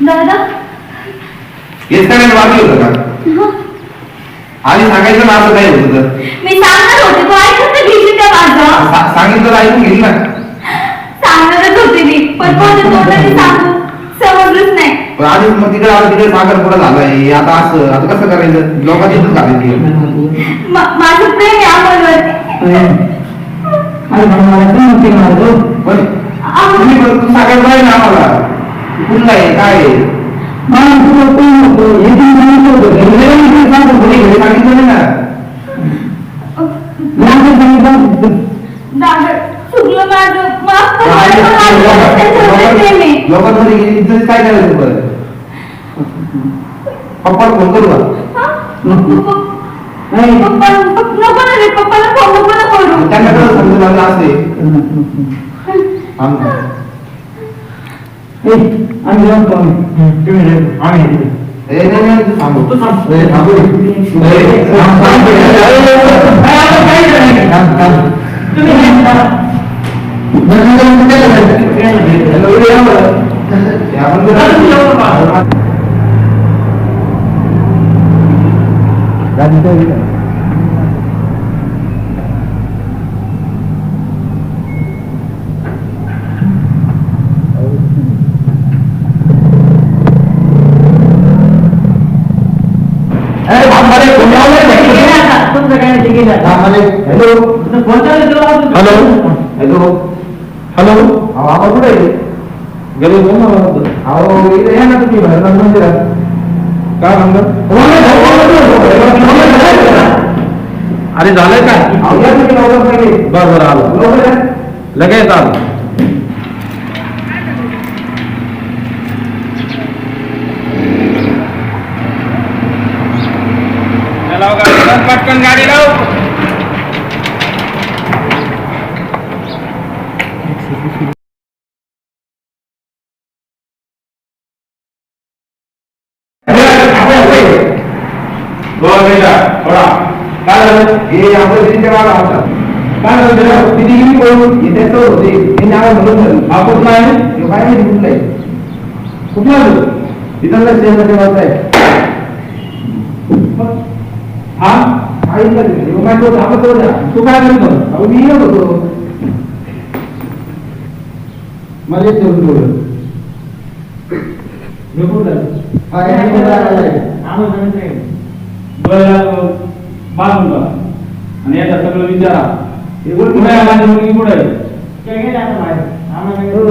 दादा? काय वाटलं होतं का? हं. आधी सांगायचं ना असं काय होतं तर. मी सांगणार होते तू ऐकत नाही घेतली त्या माझं. सा- सांगितलं तर ऐकून घेईल ना. सांगणारच होते मी पण कोणत्या तोंडाने सांगू? समजलंच नाही. पण आधी मग तिकडे आलं तिकडे साखर पुढे झालाय आता असं आता कसं करायचं? लोकांची इथंच घालायची मा- माझं प्रेम आहे अमोलवरती पण तुम्ही पण तू सांगायला पाहिजे ना आम्हाला. कुठला आहे काय आहे? कोणी घरी सांगितलं नाही ना दादा चुकलं माझं माफ कर मला, पण माझं त्यांच्यावर प्रेम आहे. लोकांमध्ये गेली इज्जत काय करायचं बरं पप्पाला फोन करू का हं? पप्पा पप्पा- नको आमचं. ए, नाही, नाही, तू थांबव. ए, थांबव. ए, थांब, थांब. थांब, थांब. हॅलो, इकडे या बरं. हे आपण जरा- ए, थांब रे, फोन लावलाय का? थांब रे. हॅलो? हॅलो? हॅलो? हॅलो? आवाज कुठे गेलो बोल ना अहो इथे या ना तुम्ही भैरवनाथ मंदिरात. काय म्हणतात अरे झालंय काय? बरं आलो. लगेच आलो पटकन गाडी लाव दोन मिनिटं, थोडा. काय झालं? हे आपलं होता. काय झालं त्याला? दिदी गेली पळून. इथे तर हे नाव म्हणून झालं. हा कुठला आहे? काय माहिती कुठला आहे? कुठला आहे. हा? तो होता. तू काय करतो अहो, मी येत होतो. मला एक जेवण बोललं. बांधून का आणि याचा सगळं विचारा हे. बोल. कुठे आहे माझी मुलगी कुठे आहे? हो,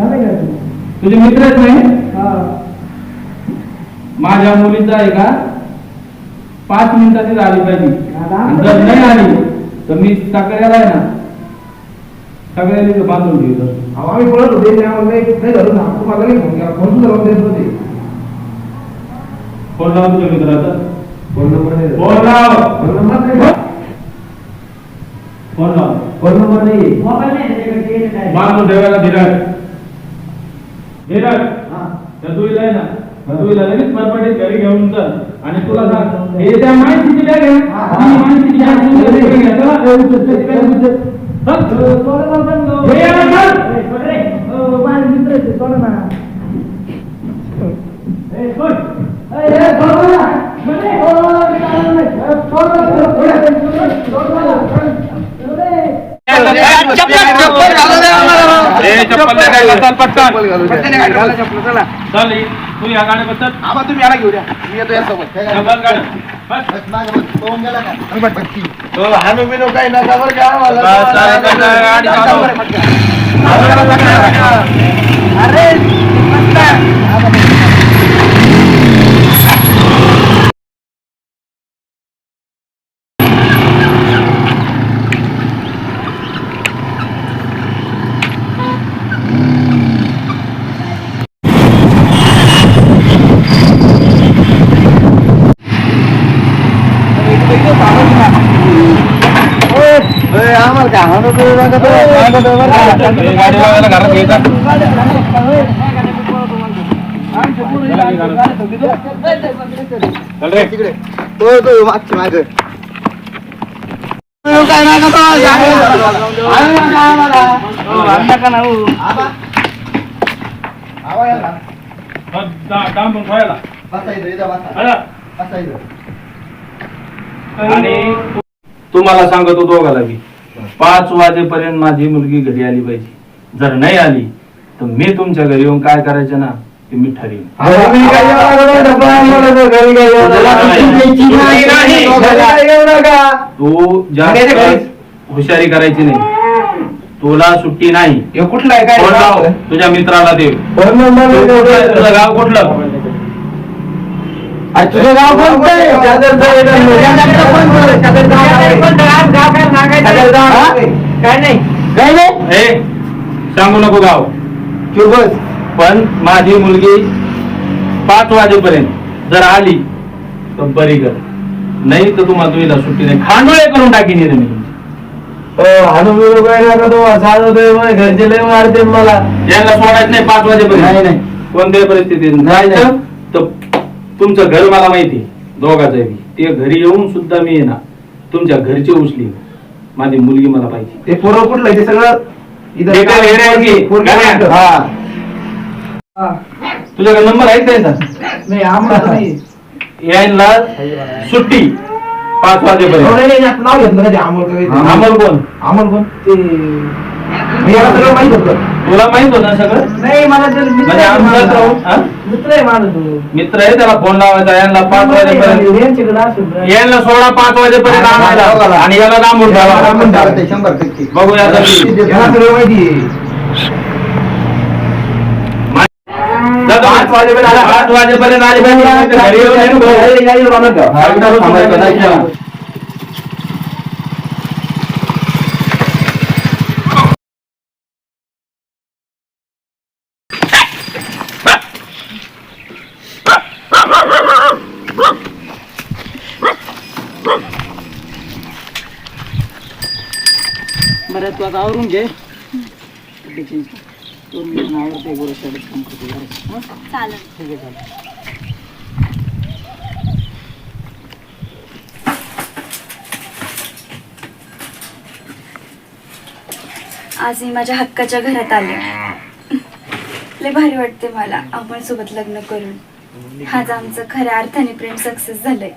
नाही? तुझे मित्रच नाही? हा. माझ्या मुलीचा आहे का? पाच मिनिटातच आली पाहिजे. आणि जर नाही आली तर मी सगळ्याला आहे ना सगळ्याला इथं बांधून अहो, आम्ही पळत होते त्यामुळे नाही नाही झालं ना. तुम्हाला नाही फोन केला फोन देत होते फोन लावून तुझ्या मित्राचा? फोन नंबर नाही फोन लाव. फोन नंबर नाही फोन लाव. फोन नंबर नाही बांधून ठेवायला धीरज. धीरज. त्या दुईला आहे ना. लगेच परपटीत घरी घेऊन चल. आणि तुला सांग हे. त्या माहितीची बॅग आहे. ना ती तू घरी. चला. चप्पल दे पटकन. चल, तू या गाडी बसत तुम्ही याला घेऊ द्या मी येतो यासोबत चप्पल गाडी हानू बिनू काही नका बरं का आम्हाला. बस, चालेल, चालेल, गाडी चालव. अरे आम्हाला काय हाणू बिनू नका बरं. हे गाडी लावायला घरात घ्यायचा चल रे तिकडे तो तो मागची माग काय सांगा. आणू तुम्हाला सांगतो दोघाला बी पाच वाजेपर्यंत माझी मुलगी घरी आली पाहिजे जर नाही आली तर मी तुमच्या घरी येऊन काय करायचं ना ते मी ठरवीन नका. तू? जास्त हुशारी करायची नाही तुला सुट्टी नाही हे कुठलं आहे? तुझ्या मित्राला दे फोन नंबर तू देतो. कुठलं- तुझं गाव कुठलं तुझं गाव कोणतं आहे? काय नाही. काय नाही. ए सांगू नको गाव. तू बस? पण माझी मुलगी पाच वाजेपर्यंत जर आली तर बरी कर नाही तर तुम्हाला तुला सुट्टी नाही. खांडोळे करून टाकीन रे मी. हनुमान काय नका तो? साधवतोय मग. घरचे लय मारते मला. यांना सोडायचं नाही पाच वाजेपर्यंत. नाही, नाही. कोणत्याही परिस्थितीत. नाही, नाही. जायचं तर तुमचं घर मला माहिती दोघाचं बी ते घरी येऊन सुद्धा मी येणार. तुमच्या घरचे उचली. माझी मुलगी मला पाहिजे. ते पोरं कुठलं? ते सगळं ते काय वेडे आहे की? पोरं काय? कुठलं? हा. तुझ्याकडे नंबर आहे का त्यांचा? नाही आम्हाला नाही. यायला सुट्टी. पाच वाजेपर्यंत. नाही, नाही, नाही, नाव घेतलं का ते? अमोल का काहीतरी? अमोल कोण? अमोल कोण? ते माहीत होतं तुला माहीत होतं सगळं नाही मला ते मित्र म्हणजे आहे आमचाच माझा. राहून हा? मित्र आहे माझा तो मित्र आहे त्याला फोन लावायचा यांना पाच वाजेपर्यंत यांच्याकडे असेल. यांना सोळा पाच वाजेपर्यंत हा, आणायला. आणि याला लांबून ठेवा ठेवा. शंभर टक्के बघूया आता. याला सगळं माहिती आहे. पाच वाजेपर्यंत आला. पाच वाजेपर्यंत आली पाहिजे. घरी येऊन येऊन बघ. घरी येऊन बनवून ठेवा. हा, इथं थांबायचं नाही आता आवरून घे आवडते शाळेत काम जरा. हं? चालेल ठीक आहे चालेल आज मी माझ्या हक्काच्या घरात आले लय भारी वाटते मला आपण सोबत लग्न करून आज आमचं खऱ्या अर्थाने प्रेम सक्सेस झालंय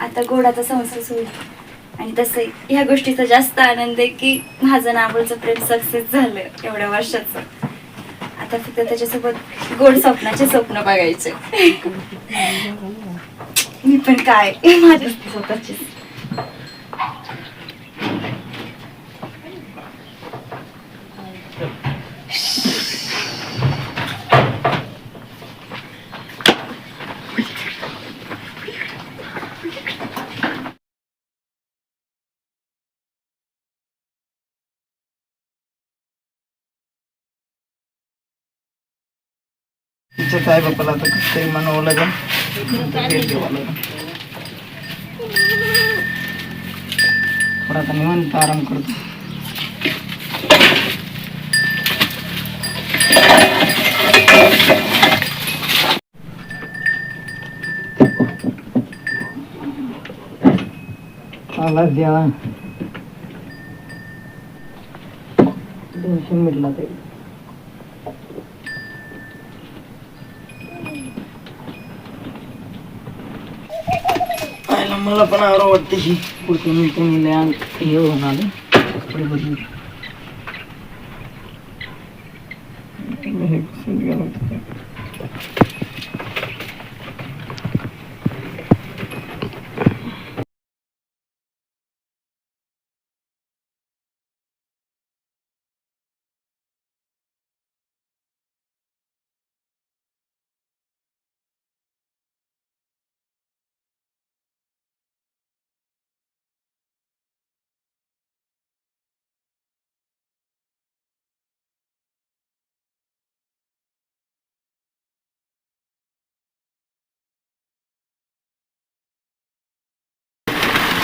आता गोडाचा संसार होईल आणि तसंही ह्या गोष्टीचा जास्त आनंद आहे की माझं नावळचं प्रेम सक्सेस झालं एवढ्या वर्षाचं. आता फक्त त्याच्यासोबत गोड स्वप्नाचे स्वप्न बघायचे. मी पण काय? माझे स्वतःचे तिच्या काय बापाला आता कसं तरी म्हणावं लागेल. भेट द्यावं लागेल थोडा आता निवांत आराम करतो. आला द्या. दोनशे मिटला ते मला पण आरो वाटते ही. पुढच्या मिळते लय अंग हे होऊन आलं कपडे बदलून हे सूट घालून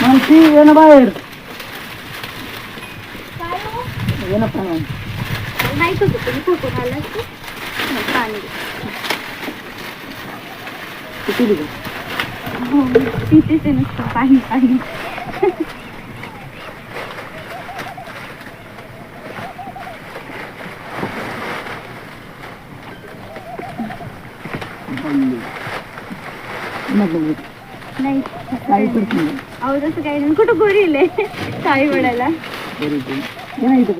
मानसी ये ना बाहेर ये ना पाणी नाही तो तुम्ही फोटो काढला पाणी किती दिली हो तिथेच आहे नुसतं पाणी पाणी नको नाही अहो तसं काही नाही. कुठं गोरी काळी पडायला तरी ते- ये ना इथं.